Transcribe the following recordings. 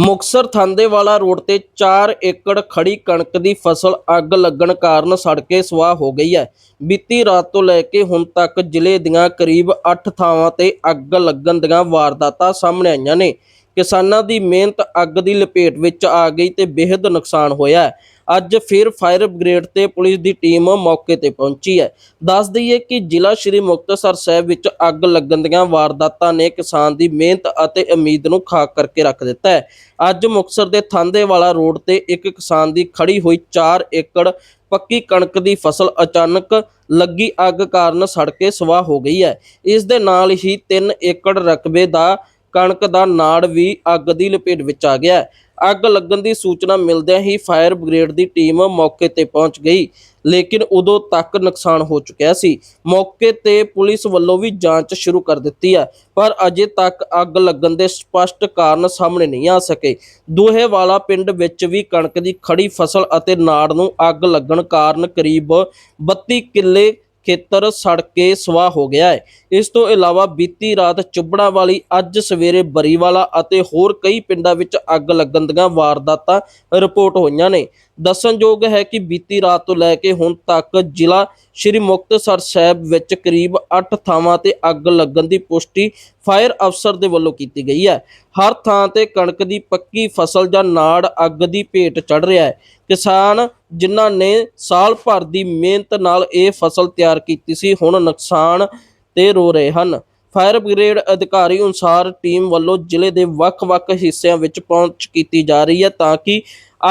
Muktsar Thandewala road ਤੇ 4 ਏਕੜ ਖੜੀ ਕਣਕ ਦੀ ਫਸਲ ਅੱਗ ਲੱਗਣ ਕਾਰਨ ਸੜ ਕੇ ਸੁਆਹ ਹੋ ਗਈ ਹੈ। ਬੀਤੀ ਰਾਤ ਤੋਂ ਲੈ ਕੇ ਹੁਣ ਤੱਕ ਜ਼ਿਲ੍ਹੇ ਦੀਆਂ ਕਰੀਬ 8 ਥਾਵਾਂ ਤੇ ਅੱਗ ਲੱਗਣ ਦੀਆਂ ਵਾਰਦਾਤਾਂ ਸਾਹਮਣੇ ਆਈਆਂ ਨੇ। ਕਿਸਾਨਾਂ ਦੀ ਮਿਹਨਤ ਅੱਗ ਦੀ ਲਪੇਟ ਵਿੱਚ ਆ ਗਈ ਤੇ ਬੇਹੱਦ ਨੁਕਸਾਨ ਹੋਇਆ ਹੈ। ਅੱਜ ਫਿਰ ਫਾਇਰ ਬ੍ਰਿਗੇਡ ਤੇ ਪੁਲਿਸ ਦੀ ਟੀਮ ਮੌਕੇ ਤੇ ਪਹੁੰਚੀ ਹੈ। ਦੱਸ ਦਈਏ ਕਿ ਜ਼ਿਲ੍ਹਾ ਸ਼੍ਰੀ ਮੁਕਤਸਰ ਸਾਹਿਬ ਵਿੱਚ ਅੱਗ ਲੱਗਣ ਦੀਆਂ ਵਾਰਦਾਤਾਂ ਨੇ ਕਿਸਾਨ ਦੀ ਮਿਹਨਤ ਅਤੇ ਉਮੀਦ ਨੂੰ ਖਾਕ ਕਰਕੇ ਰੱਖ ਦਿੱਤਾ ਹੈ। ਅੱਜ ਮੁਕਤਸਰ ਦੇ ਥਾਂਦੇਵਾਲਾ ਰੋਡ ਤੇ ਇੱਕ ਕਿਸਾਨ ਦੀ ਖੜੀ ਹੋਈ 4 ਏਕੜ ਪੱਕੀ ਕਣਕ ਦੀ ਫਸਲ ਅਚਾਨਕ ਲੱਗੀ ਅੱਗ ਕਾਰਨ ਸੜ ਕੇ ਸਵਾਹ ਹੋ ਗਈ ਹੈ। ਇਸ ਦੇ ਨਾਲ ਹੀ 3 ਏਕੜ ਰਕਬੇ ਦਾ ਕਣਕ ਦਾ ਨਾੜ ਵੀ ਅੱਗ ਦੀ ਲਪੇਟ ਵਿੱਚ ਆ ਗਿਆ ਅੱਗ ਲੱਗਣ ਦੀ ਸੂਚਨਾ ਮਿਲਦਿਆਂ ਹੀ ਫਾਇਰ ਬ੍ਰਿਗੇਡ ਦੀ ਟੀਮ ਮੌਕੇ ਤੇ ਪਹੁੰਚ ਗਈ। ਲੇਕਿਨ ਉਦੋਂ ਤੱਕ ਨੁਕਸਾਨ ਹੋ ਚੁੱਕਿਆ ਸੀ। ਮੌਕੇ ਤੇ ਪੁਲਿਸ ਵੱਲੋਂ ਵੀ ਜਾਂਚ ਸ਼ੁਰੂ ਕਰ ਦਿੱਤੀ ਹੈ, ਪਰ ਅਜੇ ਤੱਕ ਅੱਗ ਲੱਗਣ ਦੇ ਸਪਸ਼ਟ ਕਾਰਨ ਸਾਹਮਣੇ ਨਹੀਂ ਆ ਸਕੇ। ਦੂਹੇਵਾਲਾ ਪਿੰਡ ਵਿੱਚ ਵੀ ਕਣਕ ਦੀ ਖੜੀ ਫਸਲ ਅਤੇ ਨਾੜ ਨੂੰ ਅੱਗ ਲੱਗਣ ਕਾਰਨ ਕਰੀਬ 32 ਕਿੱਲੇ ਖੇਤਰ ਸੜ ਕੇ ਸਵਾਹ ਹੋ ਗਿਆ ਹੈ। ਇਸ ਤੋਂ ਇਲਾਵਾ ਬੀਤੀ ਰਾਤ ਚੁੱਬੜਾ ਵਾਲੀ ਅੱਜ ਸਵੇਰੇ ਬਰੀਵਾਲਾ ਅਤੇ ਹੋਰ ਕਈ ਪਿੰਡਾਂ ਵਿੱਚ ਅੱਗ ਲੱਗਣ ਦੀਆਂ ਵਾਰਦਾਤਾਂ ਰਿਪੋਰਟ ਹੋਈਆਂ ਨੇ। ਦੱਸਣਯੋਗ ਹੈ ਕਿ ਬੀਤੀ ਰਾਤ ਤੋਂ ਲੈ ਕੇ ਹੁਣ ਤੱਕ ਜ਼ਿਲ੍ਹਾ ਸ਼੍ਰੀ ਮੁਕਤਸਰ ਸਾਹਿਬ ਵਿੱਚ ਕਰੀਬ 8 ਥਾਵਾਂ ਤੇ ਅੱਗ ਲੱਗਣ ਦੀ ਪੁਸ਼ਟੀ ਫਾਇਰ ਅਫਸਰ ਦੇ ਵੱਲੋਂ ਕੀਤੀ ਗਈ ਹੈ। ਹਰ ਥਾਂ ਤੇ ਕਣਕ ਦੀ ਪੱਕੀ ਫਸਲ ਜਾਂ ਨਾੜ ਅੱਗ ਦੀ ਭੇਟ ਚੜ ਰਿਹਾ ਹੈ। ਕਿਸਾਨ ਜਿਨ੍ਹਾਂ ਨੇ ਸਾਲ ਭਰ ਦੀ ਮਿਹਨਤ ਨਾਲ ਇਹ ਫਸਲ ਤਿਆਰ ਕੀਤੀ ਸੀ, ਹੁਣ ਨੁਕਸਾਨ ਤੇ ਰੋ ਰਹੇ ਹਨ। ਫਾਇਰ ਬ੍ਰਿਗੇਡ ਅਧਿਕਾਰੀ ਅਨੁਸਾਰ ਟੀਮ ਵੱਲੋਂ ਜ਼ਿਲ੍ਹੇ ਦੇ ਵੱਖ-ਵੱਖ ਹਿੱਸਿਆਂ ਵਿੱਚ ਪਹੁੰਚ ਕੀਤੀ ਜਾ ਰਹੀ ਹੈ ਤਾਂ ਕਿ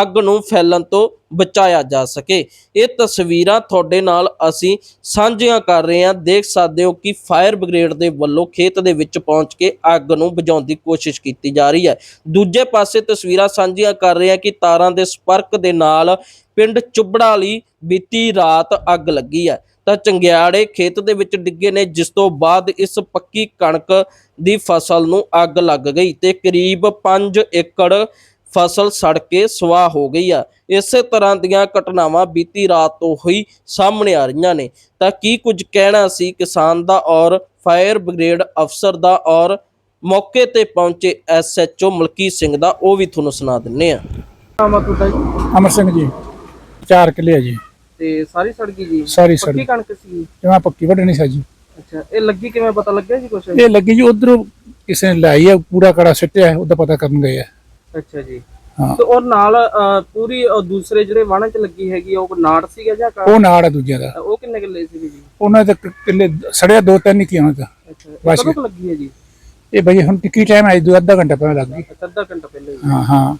ਅੱਗ ਨੂੰ ਫੈਲਣ ਤੋਂ ਬਚਾਇਆ ਜਾ ਸਕੇ। ਇਹ ਤਸਵੀਰਾਂ ਤੁਹਾਡੇ ਨਾਲ ਅਸੀਂ ਸਾਂਝੀਆਂ ਕਰ ਰਹੇ ਹਾਂ। ਦੇਖ ਸਕਦੇ ਹੋ ਕਿ ਫਾਇਰ ਬ੍ਰਿਗੇਡ ਦੇ ਵੱਲੋਂ ਖੇਤ ਦੇ ਵਿੱਚ ਪਹੁੰਚ ਕੇ ਅੱਗ ਨੂੰ ਬੁਝਾਉਣ ਦੀ ਕੋਸ਼ਿਸ਼ ਕੀਤੀ ਜਾ ਰਹੀ ਹੈ। ਦੂਜੇ ਪਾਸੇ ਤਸਵੀਰਾਂ ਸਾਂਝੀਆਂ ਕਰ ਰਹੇ ਹਾਂ ਕਿ ਤਾਰਾਂ ਦੇ ਸੰਪਰਕ ਦੇ ਨਾਲ ਪਿੰਡ ਚੁੱਬੜਾ ਲਈ ਬੀਤੀ ਰਾਤ ਅੱਗ ਲੱਗੀ ਹੈ। ਤਾਂ ਚੰਗਿਆੜੇ ਖੇਤ ਦੇ ਵਿੱਚ ਡਿੱਗੇ ਨੇ, ਜਿਸ ਤੋਂ ਬਾਅਦ ਇਸ ਪੱਕੀ ਕਣਕ ਦੀ ਫਸਲ ਨੂੰ ਅੱਗ ਲੱਗ ਗਈ ਤੇ ਕਰੀਬ 5 ਏਕੜ ਫਸਲ ਸੜ ਕੇ ਸਵਾਹ ਹੋ ਗਈ ਆ। ਇਸੇ ਤਰ੍ਹਾਂ ਦੀਆਂ ਘਟਨਾਵਾਂ ਬੀਤੀ ਰਾਤ ਤੋਂ ਹੋਈ ਸਾਹਮਣੇ ਆ ਰਹੀਆਂ ਨੇ। ਤਾਂ ਕੀ ਕੁਝ ਕਹਿਣਾ ਸੀ ਕਿਸਾਨ ਦਾ ਔਰ ਫਾਇਰ ਬ੍ਰਿਗੇਡ ਅਫਸਰ ਦਾ? ਔਰ ਮੌਕੇ ਤੇ ਪਹੁੰਚੇ ਐਸਐਚਓ ਮਲਕੀ ਸਿੰਘ ਦਾ ਉਹ ਵੀ ਤੁਹਾਨੂੰ ਸੁਣਾ ਦਿੰਨੇ ਆ। ਅਮਰ ਸਿੰਘ ਜੀ। 4 ਕਿੱਲੇ ਆ ਜੀ। ਤੇ ਸਾਰੀ ਸੜ ਗਈ ਜੀ? ਸਾਰੀ ਸੜ ਪੱਕੀ ਕਣਕ ਸੀ ਜਮਾ ਪੱਕੀ ਵੱਢਣੀ ਸੀ ਜੀ। ਅੱਛਾ ਇਹ ਲੱਗੀ ਕਿਵੇਂ ਪਤਾ ਲੱਗਿਆ ਜੀ ਕੁਛ? ਇਹ ਲੱਗੀ ਜੀ ਉਧਰੋਂ ਕਿਸੇ ਨੇ ਲਾਈ ਆ ਪੂਰਾ ਕੜਾ ਸਿੱਟਿਆ ਉਹਦਾ ਪਤਾ ਕਰਨ ਗਏ ਆ। ਅੱਛਾ ਜੀ। ਹਾਂ। ਤੇ ਔਰ ਨਾਲ ਪੂਰੀ ਉਹ ਦੂਸਰੇ ਜਿਹੜੇ ਵਾਹਣ ਚ ਲੱਗੀ ਹੈਗੀ ਆ, ਉਹ ਨਾੜ ਸੀਗਾ ਜਾਂ ਕਾ- ਉਹ ਨਾੜ ਆ ਦੂਜਿਆਂ ਦਾ। ਉਹ ਕਿੰਨੇ ਕਿੱਲੇ ਸੀ ਜੀ? ਉਹਨਾਂ ਦੇ ਕ- ਕਿੱਲੇ ਸੜਿਆ ਦੋ ਤਿੰਨ ਕੀ ਉਹਨਾਂ ਦਾ। ਅੱਛਾ ਬਸ। ਕਦੋਂ ਕੁ ਲੱਗੀ ਹੈ ਜੀ? ਇਹ ਬਈ ਹੁਣ ਟਿੱਕੀ ਟਾਈਮ ਆਈ ਦੋ ਅੱਧਾ ਘੰਟਾ ਪਹਿਲਾਂ ਲੱਗ ਗਈ। ਅੱਛਾ, ਅੱਧਾ ਘੰਟਾ ਪਹਿਲੇ ਜੀ। ਹਾਂ ਹਾਂ।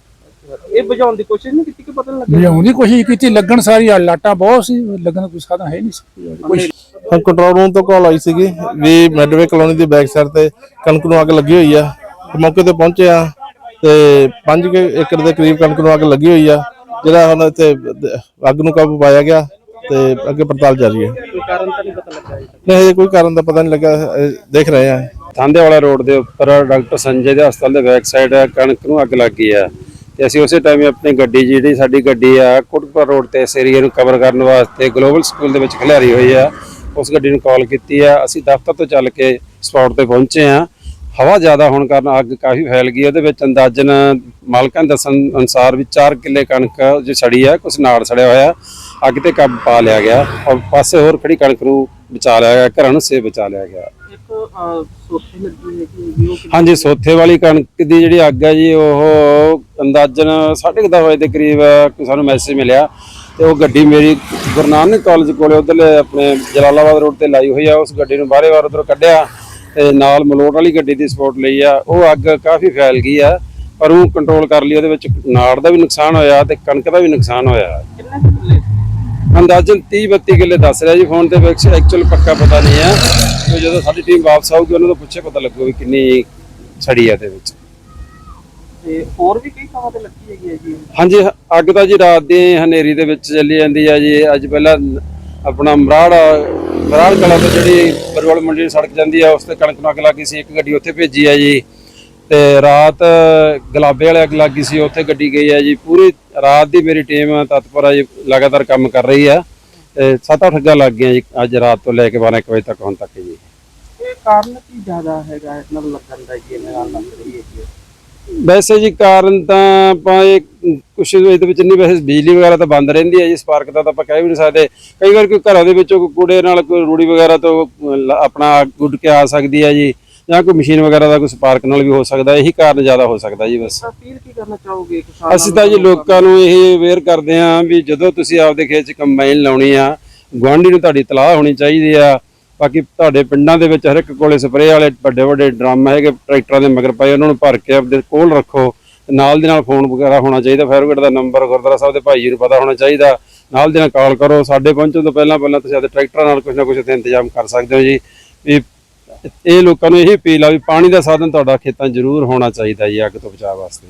ਇਹ ਬੁਝਾਉਣ ਦੀ ਕੋਸ਼ਿਸ਼ ਨਹੀਂ ਕੀਤੀ ਕਿ ਪਤਾ ਨਹੀਂ ਲੱਗਿਆ? ਬੁਝਾਉਣ ਦੀ ਕੋਸ਼ਿਸ਼ ਕੀਤੀ ਲੱਗਣ ਸਾਰੀ ਆ ਲਾਟਾਂ ਬਹੁਤ ਸੀ ਲੱਗਣ ਦਾ ਕੋਈ ਸਾਧਨ ਹੈ ਨਹੀਂ ਸੀ। ਕੋਈ ਹਾਂ ਕੰਟਰੋਲ ਰੂਮ ਤੋਂ ਕਾਲ ਆਈ ਸੀਗੀ ਵੀ ਮੈਡਵੇ ਕਲੋਨੀ ਦੀ ਬੈਕ ਸਾਈਡ ਤੇ ਕਣਕ ਨੂੰ ਅੱਗ ਲੱਗੀ ਹੋਈ ਆ। ਤੇ ਮੌਕੇ ਤੇ ਪਹੁੰਚੇ ਆ। ਤੇ 5 ਏਕੜ ਦੇ ਕਰੀਬ ਕਣਕ ਨੂੰ ਅੱਗ ਲੱਗੀ ਹੋਈ ਆ ਜਿਹੜਾ ਹੁਣ ਇੱਥੇ ਅੱਗ ਨੂੰ ਕਾਬੂ ਪਾਇਆ ਗਿਆ ਤੇ ਅੱਗੇ ਪੜਤਾਲ ਜਾਰੀ ਹੈ। ਕੋਈ ਕਾਰਨ ਤਾਂ ਨਹੀਂ ਪਤਾ ਲੱਗਾ ਜੀ? ਨਹੀਂ ਹਜੇ ਕੋਈ ਕਾਰਨ ਦਾ ਪਤਾ ਨਹੀਂ ਲੱਗਾ ਦੇਖ ਰਹੇ ਆ ਥਾਂਦੇਵਾਲਾ ਰੋਡ ਦੇ ਉੱਪਰ ਡਾਕਟਰ ਸੰਜੇ ਦੇ ਹਸਪਤਾਲ ਦੇ ਬੈਕ ਸਾਈਡ ਕਣਕ ਨੂੰ ਅੱਗ ਲੱਗ ਗਈ ਆ। ਤੇ ਅਸੀਂ ਉਸੇ ਟਾਈਮ ਆਪਣੀ ਗੱਡੀ ਜਿਹੜੀ ਸਾਡੀ ਗੱਡੀ ਆ ਕੋਟਪੁਰ ਰੋਡ ਤੇ ਇਸ ਏਰੀਏ ਨੂੰ ਕਵਰ ਕਰਨ ਵਾਸਤੇ ਗਲੋਬਲ ਸਕੂਲ ਦੇ ਵਿੱਚ ਖਿਲਾਰੀ ਹੋਈ ਆ। ਉਸ ਗੱਡੀ ਨੂੰ ਕਾਲ ਕੀਤੀ ਆ। ਅਸੀਂ ਦਫ਼ਤਰ ਤੋਂ ਚੱਲ ਕੇ ਸਪੌਟ ਤੇ ਪਹੁੰਚੇ ਆ ਹਵਾ ਜ਼ਿਆਦਾ ਹੋਣ ਕਾਰਨ ਅੱਗ ਕਾਫੀ ਫੈਲ ਗਈ ਉਹਦੇ ਵਿੱਚ ਅੰਦਾਜ਼ਨ ਮਾਲਕਾਂ ਦੇ ਦੱਸਣ ਅਨੁਸਾਰ ਵੀ 4 ਕਿੱਲੇ ਕਣਕ ਜੋ ਸੜੀ ਆ ਕੁਛ ਨਾੜ ਸੜਿਆ ਹੋਇਆ ਅੱਗ ਤੇ ਕਾਬੂ ਪਾ ਲਿਆ ਗਿਆ ਔਰ ਪਾਸੇ ਹੋਰ ਖੜੀ ਕਣਕ ਨੂੰ ਬਚਾ ਲਿਆ ਗਿਆ ਘਰਾਂ ਨੂੰ ਸੇ ਬਚਾ ਲਿਆ ਗਿਆ। ਹਾਂਜੀ ਸੋਥੇ ਵਾਲੀ ਕਣਕ ਦੀ ਜਿਹੜੀ ਅੱਗ ਹੈ ਜੀ ਉਹ ਅੰਦਾਜ਼ਨ 10:30 ਵਜੇ ਦੇ ਕਰੀਬ ਸਾਨੂੰ ਮੈਸੇਜ ਮਿਲਿਆ ਤੇ ਉਹ ਗੱਡੀ ਮੇਰੀ ਗੁਰੂ ਨਾਨਕ ਕਾਲਜ ਕੋਲੇ ਉਧਰਲੇ ਆਪਣੇ ਜਲਾਲਾਬਾਦ ਰੋਡ ਤੇ ਲਾਈ ਹੋਈ ਆ ਉਸ ਗੱਡੀ ਨੂੰ ਬਾਹਰੇ ਬਾਹਰ ਉਧਰ ਕੱਢਿਆ। ਤੇ ਨਾਲ ਮਲੋਟ ਵਾਲੀ ਗੱਡੀ ਦੀ ਸਪੋਰਟ ਲਈ ਆ। ਉਹ ਅੱਗ ਕਾਫੀ ਫੈਲ ਗਈ ਆ ਪਰ ਉਹ ਕੰਟਰੋਲ ਕਰ ਲਈ ਉਹਦੇ ਵਿੱਚ ਨਾੜ ਦਾ ਵੀ ਨੁਕਸਾਨ ਹੋਇਆ ਤੇ ਕਣਕ ਦਾ ਵੀ ਨੁਕਸਾਨ ਹੋਇਆ? ਅੰਦਾਜ਼ਨ 30 32 ਕਿੱਲੇ ਦੱਸ ਰਿਹਾ ਜੀ ਫੋਨ ਤੇ ਵਿੱਚ ਐਕਚੁਅਲ ਪੱਕਾ ਪਤਾ ਨਹੀਂ ਹੈ ਤੇ ਜਦੋਂ ਸਾਡੀ ਟੀਮ ਵਾਪਸ ਆਊਗੀ ਉਹਨਾਂ ਤੋਂ ਪੁੱਛੇ ਪਤਾ ਲੱਗੂ ਵੀ ਕਿੰਨੀ ਸੜੀ ਆ ਦੇ ਵਿੱਚ। ਤੇ ਹੋਰ ਵੀ ਕਈ ਥਾਵਾਂ ਤੇ ਲੱਗੀ ਹੈਗੀ ਹੈ ਜੀ। ਹਾਂਜੀ ਅੱਗ ਤਾਂ ਜੀ ਰਾਤ ਦੀ ਹਨੇਰੀ ਦੇ ਵਿੱਚ ਚੱਲੀ ਜਾਂਦੀ ਆ ਜੀ। ਅੱਜ ਪਹਿਲਾਂ ਆਪਣਾ ਮਰਾੜ ਮਰਾੜ ਕਲਾ ਤੋਂ ਜਿਹੜੀ ਬਰਵਲ ਮੰਡੀ ਸੜਕ ਜਾਂਦੀ ਆ, ਉਸ ਤੇ ਕਣਕ ਨੂੰ ਅੱਗ ਲੱਗੀ ਸੀ, ਇੱਕ ਗੱਡੀ ਉੱਥੇ ਭੇਜੀ ਆ ਜੀ। ਤੇ ਰਾਤ ਗਲਾਬੇ ਵਾਲੇ ਅੱਗ ਲੱਗੀ ਸੀ, ਉੱਥੇ ਗੱਡੀ ਗਈ ਆ ਜੀ। ਪੂਰੀ ਰਾਤ ਦੀ ਮੇਰੀ ਟੀਮ ਤਤਪਰ ਜੀ ਲਗਾਤਾਰ ਕੰਮ ਕਰ ਰਹੀ ਆ। ਤੇ ਸੱਤ ਅੱਠ ਅੱਗਾਂ ਲੱਗ ਗਈਆਂ ਜੀ, ਅੱਜ ਰਾਤ ਤੋਂ ਲੈ ਕੇ 12 ਇੱਕ ਵਜੇ ਤੱਕ ਹੁਣ ਤੱਕ ਜੀ। ਕਾਰਨ ਕੀ ਜ਼ਿਆਦਾ ਹੈਗਾ ਇਹਨਾਂ ਲੱਗਣ ਦਾ ਜੀ ਇਹਨਾਂ ਨਾਲ ਲੱਗ ਰਹੀ ਹੈਗੀ ਹੈ? ਵੈਸੇ ਜੀ ਕਾਰਨ ਤਾਂ ਆਪਾਂ ਇਹ ਕੁਛ ਇਹਦੇ ਵਿੱਚ ਨਹੀਂ ਵੈਸੇ ਬਿਜਲੀ ਵਗੈਰਾ ਤਾਂ ਬੰਦ ਰਹਿੰਦੀ ਹੈ ਜੀ ਸਪਾਰਕ ਦਾ ਤਾਂ ਆਪਾਂ ਕਹਿ ਵੀ ਨਹੀਂ ਸਕਦੇ। ਕਈ ਵਾਰ ਕੋਈ ਘਰਾਂ ਦੇ ਵਿੱਚੋਂ ਕੋਈ ਕੂੜੇ ਨਾਲ ਕੋਈ ਰੂੜੀ ਵਗੈਰਾ ਤੋਂ ਆਪਣਾ ਅੱਗ ਉੱਡ ਕੇ ਆ ਸਕਦੀ ਹੈ ਜੀ ਜਾਂ ਕੋਈ ਮਸ਼ੀਨ ਵਗੈਰਾ ਦਾ ਕੋਈ ਸਪਾਰਕ ਨਾਲ ਵੀ ਹੋ ਸਕਦਾ ਇਹੀ ਕਾਰਨ ਜ਼ਿਆਦਾ ਹੋ ਸਕਦਾ ਜੀ ਬਸ। ਅਪੀਲ ਕੀ ਕਰਨਾ ਚਾਹੋਗੇ ਕਿਸਾਨਾਂ ਅਸੀਂ ਤਾਂ ਜੀ ਲੋਕਾਂ ਨੂੰ ਇਹ ਅਵੇਅਰ ਕਰਦੇ ਹਾਂ ਵੀ ਜਦੋਂ ਤੁਸੀਂ ਆਪਦੇ ਖੇਤ 'ਚ ਕੰਬਾਈਨ ਲਾਉਣੀ ਆ ਗੁਆਂਢੀ ਨੂੰ ਤੁਹਾਡੀ ਤਲਾਹ ਹੋਣੀ ਚਾਹੀਦੀ ਆ ਬਾਕੀ ਤੁਹਾਡੇ ਪਿੰਡਾਂ ਦੇ ਵਿੱਚ ਹਰ ਇੱਕ ਕੋਲੇ ਸਪਰੇਅ ਵਾਲੇ ਵੱਡੇ ਵੱਡੇ ਡਰਮ ਹੈਗੇ, ਟਰੈਕਟਰਾਂ ਦੇ ਮਗਰ ਪਏ, ਉਹਨਾਂ ਨੂੰ ਭਰ ਕੇ ਆਪਣੇ ਕੋਲ ਰੱਖੋ। ਨਾਲ ਦੇ ਨਾਲ ਫੋਨ ਵਗੈਰਾ ਹੋਣਾ ਚਾਹੀਦਾ ਫਾਇਰ ਬ੍ਰਿਗੇਡ ਦਾ ਨੰਬਰ ਗੁਰਦੁਆਰਾ ਸਾਹਿਬ ਦੇ ਭਾਈ ਜੀ ਨੂੰ ਪਤਾ ਹੋਣਾ ਚਾਹੀਦਾ। ਨਾਲ ਦੇ ਨਾਲ ਕਾਲ ਕਰੋ, ਸਾਡੇ ਪਹੁੰਚਣ ਤੋਂ ਪਹਿਲਾਂ ਪਹਿਲਾਂ ਤੁਸੀਂ ਆਪਣੇ ਟਰੈਕਟਰਾਂ ਨਾਲ ਕੁਝ ਨਾ ਕੁਝ ਤੇ ਇੰਤਜ਼ਾਮ ਕਰ ਸਕਦੇ ਹੋ ਜੀ। ਵੀ ਇਹ ਲੋਕਾਂ ਨੂੰ ਇਹ ਅਪੀਲ ਆ ਵੀ ਪਾਣੀ ਦਾ ਸਾਧਨ ਤੁਹਾਡਾ ਖੇਤਾਂ ਜ਼ਰੂਰ ਹੋਣਾ ਚਾਹੀਦਾ ਜੀ, ਅੱਗ ਤੋਂ ਬਚਾਅ ਵਾਸਤੇ।